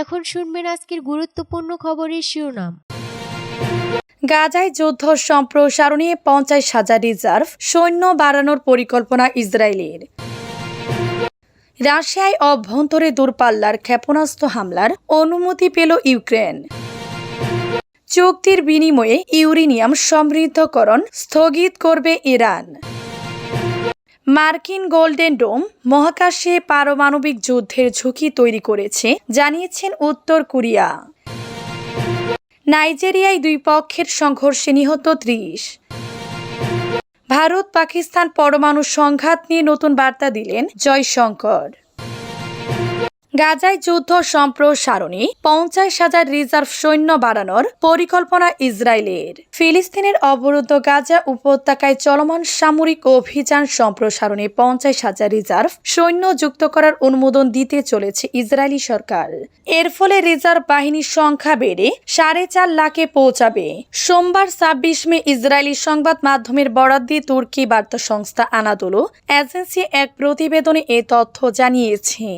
এখন শুনবেন আজকের গুরুত্বপূর্ণ খবরের শিরোনাম। গাজায় যুদ্ধ সম্প্রসারণে পঞ্চাশ হাজার রিজার্ভ সৈন্য বাড়ানোর পরিকল্পনা ইসরায়েলের। রাশিয়ায় অভ্যন্তরে দূরপাল্লার ক্ষেপণাস্ত্র হামলার অনুমতি পেল ইউক্রেন। চুক্তির বিনিময়ে ইউরেনিয়াম সমৃদ্ধকরণ স্থগিত করবে ইরান। মার্কিন গোল্ডেন ডোম মহাকাশে পারমাণবিক যুদ্ধের ঝুঁকি তৈরি করেছে, জানিয়েছেন উত্তর কোরিয়া। নাইজেরিয়ায় দুই পক্ষের সংঘর্ষে নিহত ত্রিশ। ভারত পাকিস্তান পরমাণু সংঘাত নিয়ে নতুন বার্তা দিলেন জয়শঙ্কর। গাজায় যুদ্ধ সম্প্রসারণে পঞ্চাশ হাজার রিজার্ভ সৈন্য বাড়ানোর পরিকল্পনা ইসরায়েলের। ফিলিস্তিনের অবরুদ্ধ গাজা উপত্যকায় চলমান সামরিক অভিযান সম্প্রসারণে পঞ্চাশ হাজার রিজার্ভ সৈন্য যুক্ত করার অনুমোদন দিতে চলেছে ইসরায়েলি সরকার। এর ফলে রিজার্ভ বাহিনীর সংখ্যা বেড়ে সাড়ে চার লাখে পৌঁছাবে। সোমবার ছাব্বিশ মে ইসরায়েলি সংবাদ মাধ্যমের বরাদ দিয়ে তুর্কি বার্তা সংস্থা আনাদোলো এজেন্সি এক প্রতিবেদনে এ তথ্য জানিয়েছে।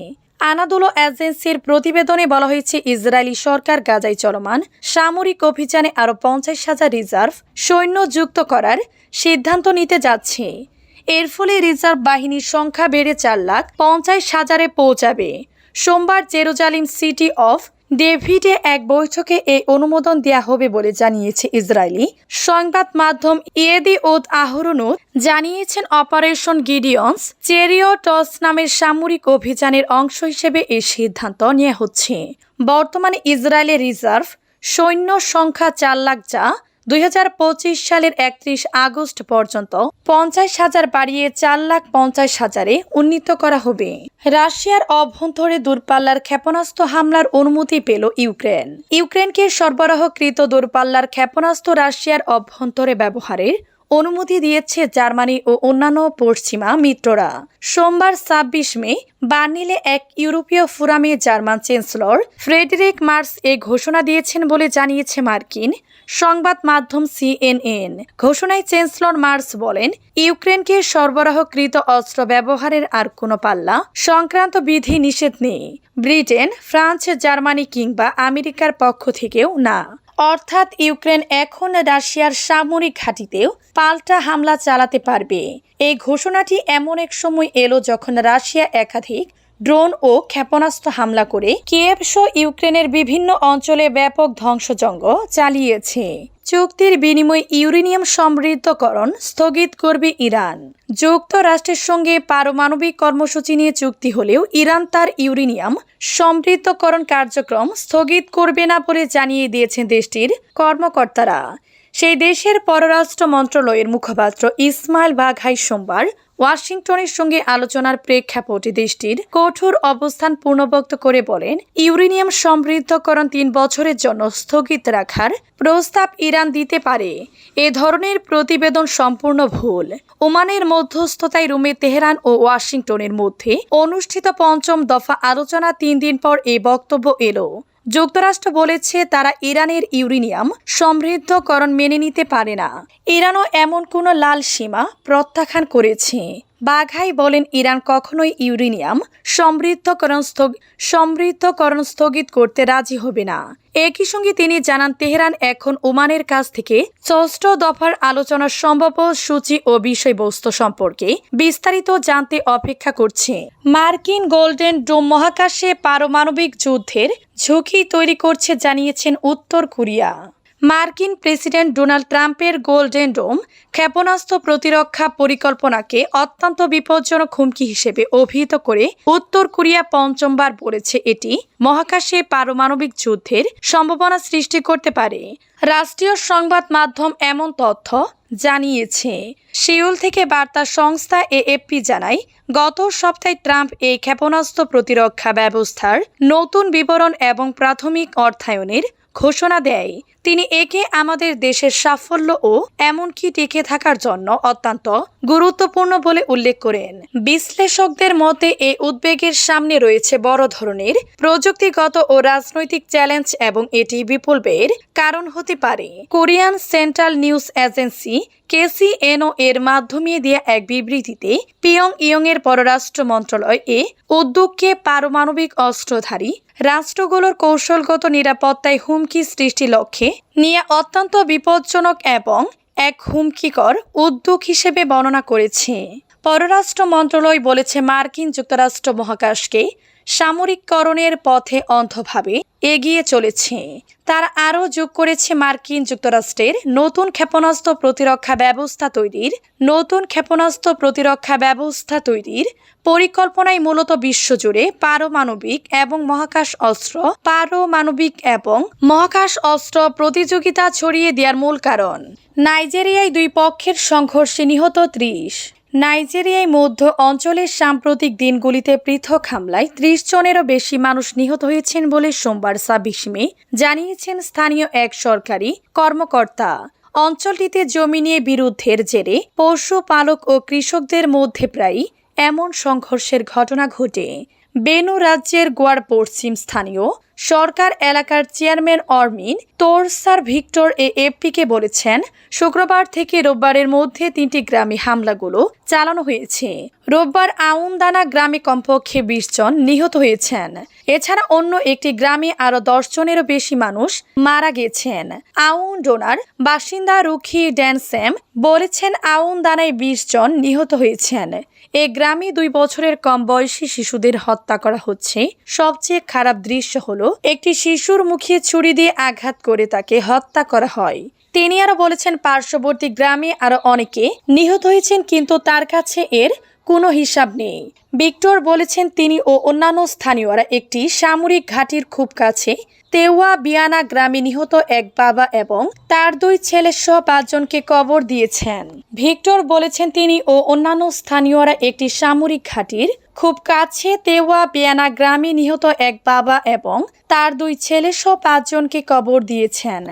আনাদোলো এজেন্সির প্রতিবেদনে বলা হয়েছে, ইসরায়েলি সরকার গাজায় চলমান সামরিক অভিযানে আরও পঞ্চাশ হাজার রিজার্ভ সৈন্য যুক্ত করার সিদ্ধান্ত নিতে যাচ্ছে। এর ফলে রিজার্ভ বাহিনীর সংখ্যা বেড়ে চার লাখ পঞ্চাশ হাজারে পৌঁছাবে। সোমবার জেরুজালিম সিটি অফ ডেভিডে এক বৈঠকে এই অনুমোদন দেয়া হবে বলে জানিয়েছে ইসরায়েলি সংবাদ মাধ্যম ইয়েদি ওদ আহরণও জানিয়েছেন অপারেশন গিডিয়ন্স চেরিওটস নামের সামরিক অভিযানের অংশ হিসেবে এই সিদ্ধান্ত নেওয়া হচ্ছে। বর্তমানে ইসরায়েলের রিজার্ভ সৈন্য সংখ্যা চার লাখ যা দুই হাজার পঁচিশ সালের একত্রিশ আগস্ট পর্যন্ত পঞ্চাশ হাজার বাড়িয়ে চার লাখ পঞ্চাশ হাজারে উন্নীত করা হবে। রাশিয়ার অভ্যন্তরে দূরপাল্লার ক্ষেপণাস্ত্র হামলার অনুমতি পেল ইউক্রেন। ইউক্রেনকে সরবরাহকৃত দূরপাল্লার ক্ষেপণাস্ত্র রাশিয়ার অভ্যন্তরে ব্যবহারের অনুমতি দিয়েছে জার্মানি ও অন্যান্য পশ্চিমা মিত্ররা। সোমবার ছাব্বিশ মে বার্নিলে এক ইউরোপীয় ফোরামে জার্মান চ্যান্সেলর ফ্রেডরিক মার্স এ ঘোষণা দিয়েছেন বলে জানিয়েছে মার্কিন সংবাদ মাধ্যম সিএনএন। ঘোষণায় চ্যান্সেলর মার্স বলেন, ইউক্রেনকে সরবরাহকৃত অস্ত্র ব্যবহারের আর কোনো পাল্লা, সংক্রান্ত বিধি নিষেধ নেই। ব্রিটেন, ফ্রান্স, জার্মানি কিংবা আমেরিকার পক্ষ থেকেও না। অর্থাৎ ইউক্রেন এখন রাশিয়ার সামরিক ঘাঁটিতেও পাল্টা হামলা চালাতে পারবে। এই ঘোষণাটি এমন এক সময় এলো যখন রাশিয়া একাধিক ড্রোন ও ক্ষেপণাস্ত্র হামলা করে কিয়েভ সহ ইউক্রেনের বিভিন্ন অঞ্চলে ব্যাপক ধ্বংসজঙ্গ চালিয়েছে। চুক্তির বিনিময়ে ইউরেনিয়াম সমৃদ্ধকরণ স্থগিত করবে ইরান। যুক্তরাষ্ট্রের সঙ্গে পারমাণবিক কর্মসূচি নিয়ে চুক্তি হলেও ইরান তার ইউরেনিয়াম সমৃদ্ধকরণ কার্যক্রম স্থগিত করবে না বলে জানিয়ে দিয়েছেন দেশটির কর্মকর্তারা। সেই দেশের পররাষ্ট্র মন্ত্রণালয়ের মুখপাত্র ইসমাইল বাঘাই সোমবার ওয়াশিংটনের সঙ্গে আলোচনার প্রেক্ষাপটে দেশটির কঠোর অবস্থান পূর্ণবক্ত করে বলেন, ইউরেনিয়াম সমৃদ্ধকরণ তিন বছরের জন্য স্থগিত রাখার প্রস্তাব ইরান দিতে পারে। এ ধরনের প্রতিবেদন সম্পূর্ণ ভুল। ওমানের মধ্যস্থতায় রুমে তেহরান ও ওয়াশিংটনের মধ্যে অনুষ্ঠিত পঞ্চম দফা আলোচনা তিন দিন পর এ বক্তব্য এলো। যুক্তরাষ্ট্র বলেছে তারা ইরানের ইউরেনিয়াম সমৃদ্ধকরণ মেনে নিতে পারে না। ইরানও এমন কোনো লাল সীমা প্রত্যাখ্যান করেছে। বাঘাই বলেন ইরান কখনোই ইউরেনিয়াম সমৃদ্ধকরণ স্থগ, সমৃদ্ধকরণ স্থগিত করতে রাজি হবে না। একই সঙ্গে তিনি জানান, তেহরান এখন ওমানের কাছ থেকে ষষ্ঠ দফার আলোচনার সম্ভাব্য সূচি ও বিষয়বস্তু সম্পর্কে বিস্তারিত জানতে অপেক্ষা করছে। মার্কিন গোল্ডেন ডোম মহাকাশে পারমাণবিক যুদ্ধের ঝুঁকি তৈরি করছে, জানিয়েছেন উত্তর কোরিয়া। মার্কিন প্রেসিডেন্ট ডোনাল্ড ট্রাম্পের গোল্ডেন ডোম ক্ষেপণাস্ত্র প্রতিরক্ষা পরিকল্পনাকে অত্যন্ত বিপজ্জনক হুমকি হিসেবে অভিহিত করে উত্তর কোরিয়া পঞ্চমবার বলেছে এটি মহাকাশে পারমাণবিক যুদ্ধের সম্ভাবনা সৃষ্টি করতে পারে। রাষ্ট্রীয় সংবাদ মাধ্যম এমন তথ্য জানিয়েছে। সিউল থেকে বার্তা সংস্থা এএফপি জানায়, গত সপ্তাহে ট্রাম্প এই ক্ষেপণাস্ত্র প্রতিরক্ষা ব্যবস্থার নতুন বিবরণ এবং প্রাথমিক অর্থায়নের ঘোষণা দেয়। তিনি একে আমাদের দেশের সাফল্য ও এমনকি টিকে থাকার জন্য অত্যন্ত গুরুত্বপূর্ণ বলে উল্লেখ করেন। বিশ্লেষকদের মতে এই উদ্বেগের সামনে রয়েছে বড় ধরনের প্রযুক্তিগত ও রাজনৈতিক চ্যালেঞ্জ এবং এটি বিপুলবের কারণ হতে পারে। Korean Central News Agency KCNA এর মাধ্যমে দেয়া এক বিবৃতিতে পিয়ং ইয়ং এর পররাষ্ট্র মন্ত্রণালয় এ উদ্যোগকে পারমাণবিক অস্ত্রধারী রাষ্ট্রগুলোর কৌশলগত নিরাপত্তায় হুমকি সৃষ্টি লক্ষ্যে নিয়ে অত্যন্ত বিপজ্জনক এবং এক হুমকিকর উদ্যোগ হিসেবে বর্ণনা করেছে। পররাষ্ট্র মন্ত্রণালয় বলেছে মার্কিন যুক্তরাষ্ট্র মহাকাশকে সামরিককরণের পথে অন্ধভাবে এগিয়ে চলেছে। তারা আরও যোগ করেছে মার্কিন যুক্তরাষ্ট্রের নতুন ক্ষেপণাস্ত্র প্রতিরক্ষা ব্যবস্থা তৈরির, নতুন ক্ষেপণাস্ত্র প্রতিরক্ষা ব্যবস্থা তৈরির পরিকল্পনায় মূলত বিশ্বজুড়ে পারমাণবিক এবং মহাকাশ অস্ত্র, পারমাণবিক এবং মহাকাশ অস্ত্র প্রতিযোগিতা ছড়িয়ে দেওয়ার মূল কারণ। নাইজেরিয়ায় দুই পক্ষের সংঘর্ষে নিহত ত্রিশ। নাইজেরিয়ায় মধ্য অঞ্চলের সাম্প্রতিক দিনগুলিতে পৃথক হামলায় ত্রিশ জনেরও বেশি মানুষ নিহত হয়েছেন বলে সোমবার ছাব্বিশ মে জানিয়েছেন স্থানীয় এক সরকারি কর্মকর্তা। অঞ্চলটিতে জমি নিয়ে বিরুদ্ধের জেরে পশুপালক ও কৃষকদের মধ্যে প্রায় এমন সংঘর্ষের ঘটনা ঘটে। বেনু রাজ্যের গোয়ার পশ্চিম স্থানীয় সরকার এলাকার চেয়ারম্যান অরমিন, তোরসার ভিক্টর এ এফপিকে বলেছেন, শুক্রবার থেকে রোববারের মধ্যে তিনটি গ্রামে হামলাগুলো চালানো হয়েছে। রোববার আউনদানা গ্রামে কমপক্ষে বিশ জন নিহত হয়েছেন। এছাড়া অন্য একটি গ্রামে আরও দশ জনেরও বেশি মানুষ মারা গেছেন। আউন ডোনার বাসিন্দা রুখি ড্যানস্যাম বলেছেন, আউনদানায় বিশ জন নিহত হয়েছেন। এ গ্রামে দুই বছরের কম বয়সী শিশুদের হত্যা করা হচ্ছে। সবচেয়ে খারাপ দৃশ্য হলো একটি শিশুর মুখে ছুরি দিয়ে আঘাত করে তাকে হত্যা করা হয়। তিনি আরও বলেছেন, পার্শ্ববর্তী গ্রামে আরও অনেকে নিহত হয়েছেন, কিন্তু তার কাছে এর কোনো হিসাব নেই। ভিক্টর বলেছেন, তিনি ও অন্যান্য স্থানীয়রা একটি সামরিক ঘাঁটির খুব কাছে তেওয়া বিয়ানা গ্রামে নিহত এক বাবা এবং তার দুই ছেলে সহ পাঁচজনকে কবর দিয়েছেন। ভিক্টর বলেছেন তিনি ও অন্যান্য স্থানীয়রা একটি সামরিক ঘাঁটির খুব কাছে তেওয়া বিয়ানা গ্রামে নিহত এক বাবা এবং তার দুই ছেলে সহ পাঁচজনকে কবর দিয়েছেন।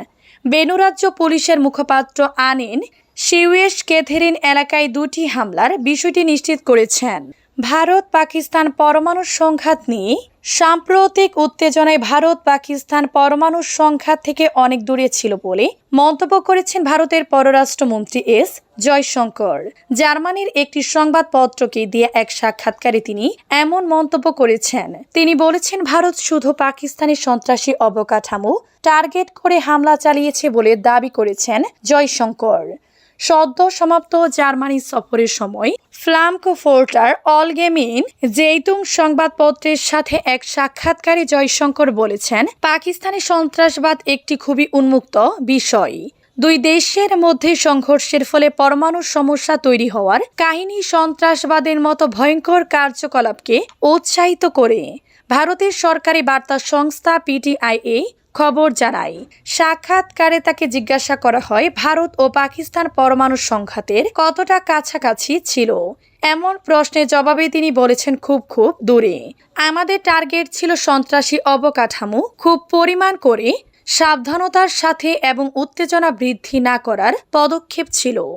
বেনুরাজ্য পুলিশের মুখপাত্র আনিন শিউয়েশ কেথেরিন এলাকায় দুটি হামলার বিষয়টি নিশ্চিত করেছেন। ভারত পাকিস্তান পরমাণু সংঘাত নিয়ে সাম্প্রতিক উত্তেজনায় ভারত পাকিস্তান পরমাণু সংঘাত থেকে অনেক দূরে ছিল বলে মন্তব্য করেছেন ভারতের পররাষ্ট্রমন্ত্রী এস জয়শঙ্কর। জার্মানির একটি সংবাদপত্রকে দিয়ে এক সাক্ষাৎকারে তিনি এমন মন্তব্য করেছেন। তিনি বলেছেন, ভারত শুধু পাকিস্তানি সন্ত্রাসী অবকাঠামো টার্গেট করে হামলা চালিয়েছে বলে দাবি করেছেন জয়শঙ্কর। সদ্য সমাপ্ত জার্মানি সফরের সময় ফ্লামকো ফোর্টার অলগেমিন জেইতুং সংবাদপত্রের সাথে এক সাক্ষাৎকারে জয়শঙ্কর বলেছেন, পাকিস্তানি সন্ত্রাসবাদ একটি খুবই উন্মুক্ত বিষয়। দুই দেশের মধ্যে সংঘর্ষের ফলে পরমাণু সমস্যা তৈরি হওয়ার কাহিনী সন্ত্রাসবাদের মতো ভয়ঙ্কর কার্যকলাপকে উৎসাহিত করে। ভারতের সরকারি বার্তা সংস্থা পিটিআইএ খবর জানায় সাক্ষাৎকারে তাকে জিজ্ঞাসা করা হয়, ভারত ও পাকিস্তান পরমাণু সংঘাতের কতটা কাছাকাছি ছিল? এমন প্রশ্নের জবাবে তিনি বলেছেন, খুব খুব দূরে। আমাদের টার্গেট ছিল সন্ত্রাসী অবকাঠামো খুব পরিমাণ করে, সাবধানতার সাথে এবং উত্তেজনা বৃদ্ধি না করার পদক্ষেপ ছিল।